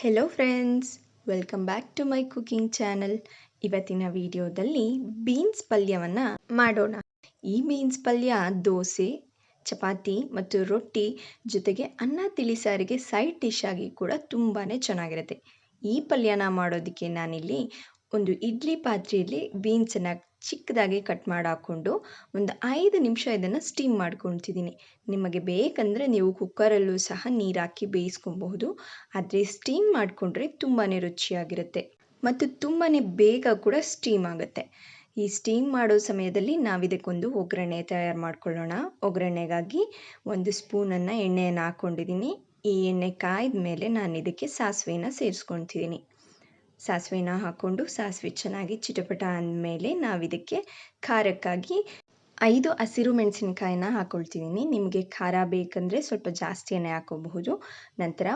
Hello friends welcome back to my cooking channel ಇವತ್ತಿನ ವಿಡಿಯೋದಲ್ಲಿ beans ಪಲ್ಯವನ್ನು ಮಾಡೋಣ. ಈ ಬೀನ್ಸ್ ಪಲ್ಯ ದೋಸೆ, ಚಪಾತಿ ಮತ್ತು ರೊಟ್ಟಿ ಜೊತೆಗೆ ಅನ್ನ ತಿಳಿಸಾರಿಗೆ ಸೈಡ್ ಡಿಶ್ ಆಗಿ ಕೂಡ ತುಂಬಾ ಚೆನ್ನಾಗಿರುತ್ತೆ. ಈ ಪಲ್ಯನ ಮಾಡೋದಕ್ಕೆ ನಾನಿಲ್ಲಿ ಒಂದು ಇಡ್ಲಿ ಪಾತ್ರೆಯಲ್ಲಿ ಬೀನ್ಸನ್ನು ಚಿಕ್ಕದಾಗಿ ಕಟ್ ಮಾಡಿ ಹಾಕ್ಕೊಂಡು ಒಂದು ಐದು ನಿಮಿಷ ಇದನ್ನು ಸ್ಟೀಮ್ ಮಾಡ್ಕೊಳ್ತಿದ್ದೀನಿ. ನಿಮಗೆ ಬೇಕಂದರೆ ನೀವು ಕುಕ್ಕರಲ್ಲೂ ಸಹ ನೀರು ಹಾಕಿ ಬೇಯಿಸ್ಕೊಬಹುದು. ಆದರೆ ಸ್ಟೀಮ್ ಮಾಡಿಕೊಂಡ್ರೆ ತುಂಬಾ ರುಚಿಯಾಗಿರುತ್ತೆ. ಮತ್ತು ತುಂಬಾ ಬೇಗ ಕೂಡ ಸ್ಟೀಮ್ ಆಗುತ್ತೆ. ಈ ಸ್ಟೀಮ್ ಮಾಡೋ ಸಮಯದಲ್ಲಿ ನಾವು ಇದಕ್ಕೊಂದು ಒಗ್ಗರಣೆ ತಯಾರು ಮಾಡ್ಕೊಳ್ಳೋಣ. ಒಗ್ಗರಣೆಗಾಗಿ ಒಂದು ಸ್ಪೂನನ್ನು ಎಣ್ಣೆಯನ್ನು ಹಾಕ್ಕೊಂಡಿದ್ದೀನಿ ಈ ಎಣ್ಣೆ ಕಾಯ್ದ ಮೇಲೆ ನಾನು ಇದಕ್ಕೆ ಸಾಸಿವೆನ ಸೇರಿಸ್ಕೊಳ್ತಿದ್ದೀನಿ. ಸಾಸಿವೆನ ಹಾಕ್ಕೊಂಡು ಸಾಸಿವೆ ಚೆನ್ನಾಗಿ ಚಿಟಪಟ ಅಂದಮೇಲೆ ನಾವು ಇದಕ್ಕೆ ಖಾರಕ್ಕಾಗಿ ಐದು ಹಸಿರು ಮೆಣಸಿನ್ಕಾಯಿನ ಹಾಕ್ಕೊಳ್ತಿದ್ದೀನಿ ನಿಮಗೆ ಖಾರ ಬೇಕಂದರೆ ಸ್ವಲ್ಪ ಜಾಸ್ತಿಯೇ ಹಾಕೋಬಹುದು ನಂತರ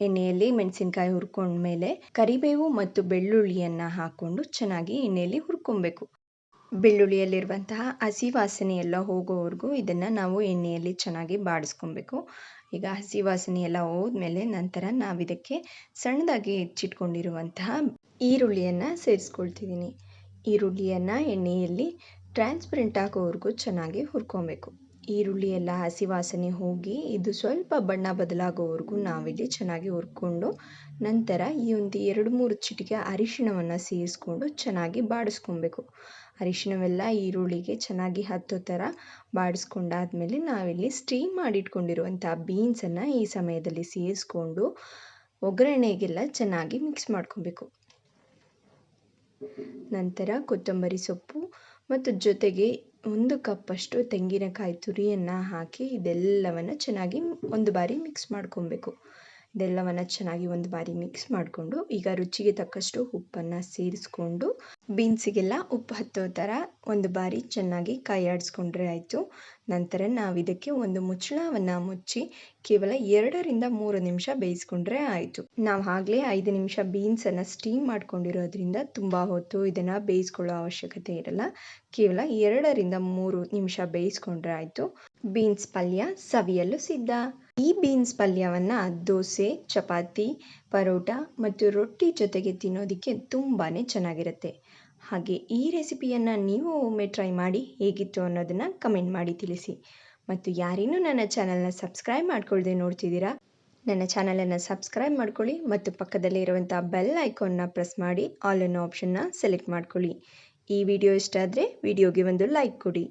ಎಣ್ಣೆಯಲ್ಲಿ ಮೆಣಸಿನ್ಕಾಯಿ ಹುರ್ಕೊಂಡ್ಮೇಲೆ ಕರಿಬೇವು ಮತ್ತು ಬೆಳ್ಳುಳ್ಳಿಯನ್ನು ಹಾಕ್ಕೊಂಡು ಚೆನ್ನಾಗಿ ಎಣ್ಣೆಯಲ್ಲಿ ಹುರ್ಕೊಬೇಕು. ಬೆಳ್ಳುಳ್ಳಿಯಲ್ಲಿರುವಂತಹ ಹಸಿ ವಾಸನೆ ಎಲ್ಲ ಹೋಗೋವರೆಗೂ ಇದನ್ನು ನಾವು ಎಣ್ಣೆಯಲ್ಲಿ ಚೆನ್ನಾಗಿ ಬಾಡಿಸ್ಕೊಬೇಕು. ಈಗ ಹಸಿ ವಾಸನೆ ಎಲ್ಲ ಹೋದ್ಮೇಲೆ ನಂತರ ನಾವಿದಕ್ಕೆ ಸಣ್ಣದಾಗಿ ಹೆಚ್ಚಿಟ್ಕೊಂಡಿರುವಂತಹ ಈರುಳ್ಳಿಯನ್ನು ಸೇರಿಸ್ಕೊಳ್ತಿದ್ದೀನಿ. ಈರುಳ್ಳಿಯನ್ನು ಎಣ್ಣೆಯಲ್ಲಿ ಟ್ರಾನ್ಸ್ಪರೆಂಟ್ ಆಗೋವರೆಗೂ ಚೆನ್ನಾಗಿ ಹುರ್ಕೊಬೇಕು. ಈರುಳ್ಳಿ ಎಲ್ಲ ಹಸಿ ವಾಸನೆ ಹೋಗಿ ಇದು ಸ್ವಲ್ಪ ಬಣ್ಣ ಬದಲಾಗೋವರೆಗೂ ನಾವಿಲ್ಲಿ ಚೆನ್ನಾಗಿ ಹುರ್ಕೊಂಡು ನಂತರ ಈ ಒಂದು ಎರಡು ಮೂರು ಚಿಟಿಕೆ ಅರಿಶಿಣವನ್ನು ಸೇರಿಸ್ಕೊಂಡು ಚೆನ್ನಾಗಿ ಬಾಡಿಸ್ಕೊಬೇಕು. ಅರಿಶಿಣವೆಲ್ಲ ಈರುಳ್ಳಿಗೆ ಚೆನ್ನಾಗಿ ಹತ್ತೋ ಥರ ಬಾಡಿಸ್ಕೊಂಡಾದ್ಮೇಲೆ ನಾವಿಲ್ಲಿ ಸ್ಟೀಮ್ ಮಾಡಿಟ್ಕೊಂಡಿರುವಂಥ ಬೀನ್ಸನ್ನು ಈ ಸಮಯದಲ್ಲಿ ಸೇರಿಸ್ಕೊಂಡು ಒಗ್ಗರಣೆಗೆಲ್ಲ ಚೆನ್ನಾಗಿ ಮಿಕ್ಸ್ ಮಾಡ್ಕೊಬೇಕು. ನಂತರ ಕೊತ್ತಂಬರಿ ಸೊಪ್ಪು ಮತ್ತು ಜೊತೆಗೆ ಒಂದು ಕಪ್ಪಷ್ಟು ತೆಂಗಿನಕಾಯಿ ತುರಿಯನ್ನು ಹಾಕಿ ಇದೆಲ್ಲವನ್ನು ಚೆನ್ನಾಗಿ ಒಂದು ಬಾರಿ ಮಿಕ್ಸ್ ಮಾಡ್ಕೊಬೇಕು. ಇದೆಲ್ಲವನ್ನು ಚೆನ್ನಾಗಿ ಒಂದು ಬಾರಿ ಮಿಕ್ಸ್ ಮಾಡಿಕೊಂಡು, ಈಗ ರುಚಿಗೆ ತಕ್ಕಷ್ಟು ಉಪ್ಪನ್ನು ಸೇರಿಸ್ಕೊಂಡು, ಬೀನ್ಸಿಗೆಲ್ಲ ಉಪ್ಪು ಹತ್ತೋ ಥರ ಒಂದು ಬಾರಿ ಚೆನ್ನಾಗಿ ಕೈ ಆಡಿಸ್ಕೊಂಡ್ರೆ ಆಯಿತು. ನಂತರ ನಾವು ಇದಕ್ಕೆ ಒಂದು ಮುಚ್ಚಳವನ್ನು ಮುಚ್ಚಿ, ಕೇವಲ ಎರಡರಿಂದ ಮೂರು ನಿಮಿಷ ಬೇಯಿಸ್ಕೊಂಡ್ರೆ ಆಯಿತು. ನಾವು ಆಗಲೇ ಐದು ನಿಮಿಷ ಬೀನ್ಸನ್ನು ಸ್ಟೀಮ್ ಮಾಡ್ಕೊಂಡಿರೋದ್ರಿಂದ ತುಂಬ ಹೊತ್ತು ಇದನ್ನು ಬೇಯಿಸ್ಕೊಳ್ಳೋ ಅವಶ್ಯಕತೆ ಇರಲ್ಲ. ಕೇವಲ ಎರಡರಿಂದ ಮೂರು ನಿಮಿಷ ಬೇಯಿಸ್ಕೊಂಡ್ರೆ ಆಯಿತು. ಬೀನ್ಸ್ ಪಲ್ಯ ಸವಿಯಲು ಸಿದ್ಧ. ಈ ಬೀನ್ಸ್ ಪಲ್ಯವನ್ನು ದೋಸೆ, ಚಪಾತಿ, ಪರೋಟ ಮತ್ತು ರೊಟ್ಟಿ ಜೊತೆಗೆ ತಿನ್ನೋದಕ್ಕೆ ತುಂಬಾ ಚೆನ್ನಾಗಿರುತ್ತೆ. ಹಾಗೆ ಈ ರೆಸಿಪಿಯನ್ನು ನೀವು ಒಮ್ಮೆ ಟ್ರೈ ಮಾಡಿ ಹೇಗಿತ್ತು ಅನ್ನೋದನ್ನು ಕಮೆಂಟ್ ಮಾಡಿ ತಿಳಿಸಿ. ಮತ್ತು ಯಾರೇನು ನನ್ನ ಚಾನಲ್ನ ಸಬ್ಸ್ಕ್ರೈಬ್ ಮಾಡ್ಕೊಳ್ದೆ ನೋಡ್ತಿದ್ದೀರಾ? ನನ್ನ ಚಾನಲನ್ನು ಸಬ್ಸ್ಕ್ರೈಬ್ ಮಾಡ್ಕೊಳ್ಳಿ ಮತ್ತು ಪಕ್ಕದಲ್ಲಿ ಇರುವಂಥ ಬೆಲ್ ಐಕಾನ್ನ ಪ್ರೆಸ್ ಮಾಡಿ ಆಲ್ ಅನ್ನೋ ಆಪ್ಷನ್ನ ಸೆಲೆಕ್ಟ್ ಮಾಡ್ಕೊಳ್ಳಿ. ಈ ವಿಡಿಯೋ ಇಷ್ಟ ಆದರೆ ವಿಡಿಯೋಗೆ ಒಂದು ಲೈಕ್ ಕೊಡಿ.